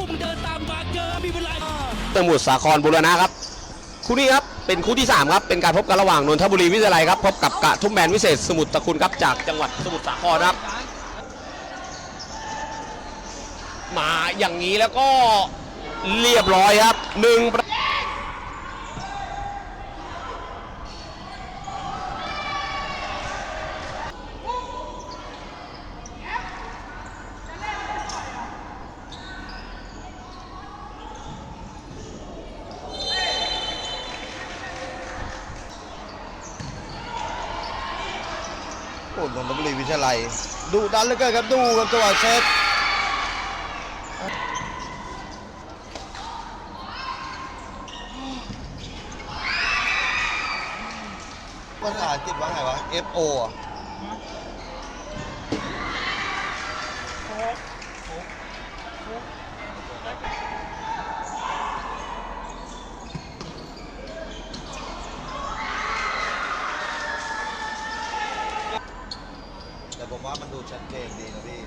พุ่งเดินตามมาเจอมีเวลาสมุทรสาครบุรณะครับ คู่นี้ครับเป็นคู่ที่ 3 ครับ เป็นการพบกันระหว่างนนทบุรีวิทยาลัยครับ พบกับกะทุ่มแบนวิเศษสมุทรตะคุณครับจากจังหวัดสมุทรสาครครับ มาอย่างนี้แล้วก็เรียบร้อยครับหนึ่งประ โอ้นนทบุรีวิทยาลัยดูดันเหลือเกินครับดูครับจังหวะเซตภาษาอังกฤษว่าไงวะ F O อะแต่ ผมว่ามันดูชัดเจนดีนะพี่